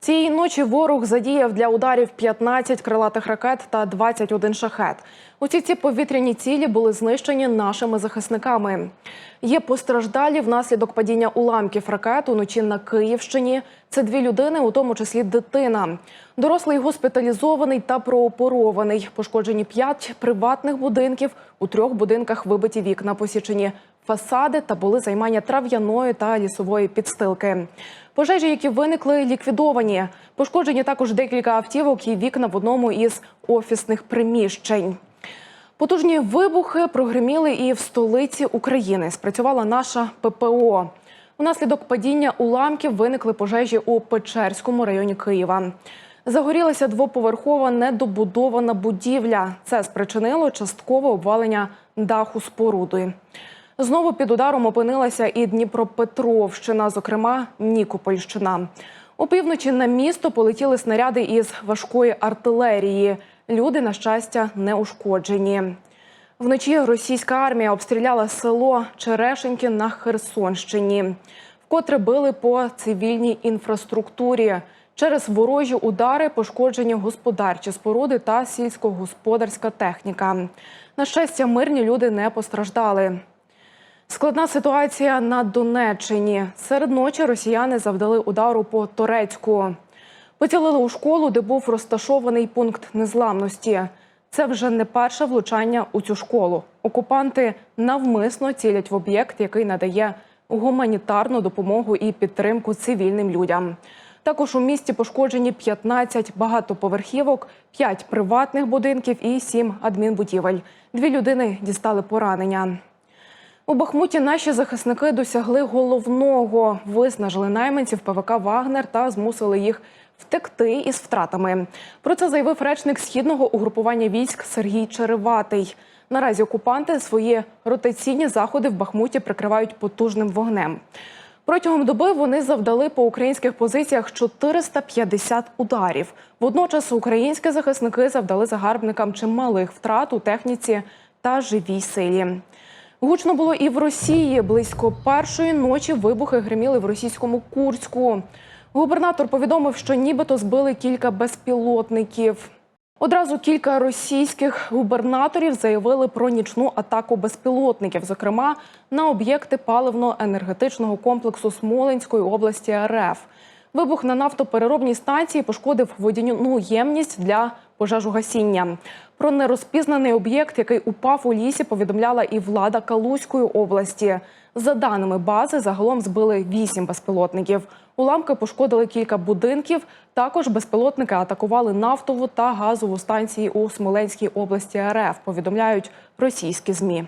Цієї ночі ворог задіяв для ударів 15 крилатих ракет та 21 шахет. Усі ці повітряні цілі були знищені нашими захисниками. Є постраждалі внаслідок падіння уламків ракет уночі на Київщині. Це дві людини, у тому числі дитина. Дорослий госпіталізований та прооперований. Пошкоджені п'ять приватних будинків. У трьох будинках вибиті вікна, посічені фасади та були займання трав'яної та лісової підстилки. Пожежі, які виникли, ліквідовані. Пошкоджені також декілька автівок і вікна в одному із офісних приміщень. Потужні вибухи прогреміли і в столиці України. Спрацювала наша ППО. Унаслідок падіння уламків виникли пожежі у Печерському районі Києва. Загорілася двоповерхова недобудована будівля. Це спричинило часткове обвалення даху споруди. Знову під ударом опинилася і Дніпропетровщина, зокрема Нікопольщина. Опівночі на місто полетіли снаряди із важкої артилерії. Люди, на щастя, не ушкоджені. Вночі російська армія обстріляла село Черешеньки на Херсонщині, вкотре били по цивільній інфраструктурі. Через ворожі удари пошкоджені господарчі споруди та сільськогосподарська техніка. На щастя, мирні люди не постраждали. Складна ситуація на Донеччині. Серед ночі росіяни завдали удару по Торецьку. Поцілили у школу, де був розташований пункт незламності. Це вже не перше влучання у цю школу. Окупанти навмисно цілять в об'єкт, який надає гуманітарну допомогу і підтримку цивільним людям. Також у місті пошкоджені 15 багатоповерхівок, 5 приватних будинків і 7 адмінбудівель. Дві людини дістали поранення. У Бахмуті наші захисники досягли головного, виснажили найманців ПВК Вагнер та змусили їх втекти із втратами. Про це заявив речник східного угрупування військ Сергій Череватий. Наразі окупанти свої ротаційні заходи в Бахмуті прикривають потужним вогнем. Протягом доби вони завдали по українських позиціях 450 ударів. Водночас українські захисники завдали загарбникам чималих втрат у техніці та живій силі. Гучно було і в Росії. Близько першої ночі вибухи гриміли в російському Курську. Губернатор повідомив, що нібито збили кілька безпілотників. Одразу кілька російських губернаторів заявили про нічну атаку безпілотників, зокрема на об'єкти паливно-енергетичного комплексу Смоленської області РФ. Вибух на нафтопереробній станції пошкодив водяну ємність для пожежогасіння. Про нерозпізнаний об'єкт, який упав у лісі, повідомляла і влада Калузької області. За даними бази, загалом збили вісім безпілотників. Уламки пошкодили кілька будинків. Також безпілотники атакували нафтову та газову станції у Смоленській області РФ. Повідомляють російські змі.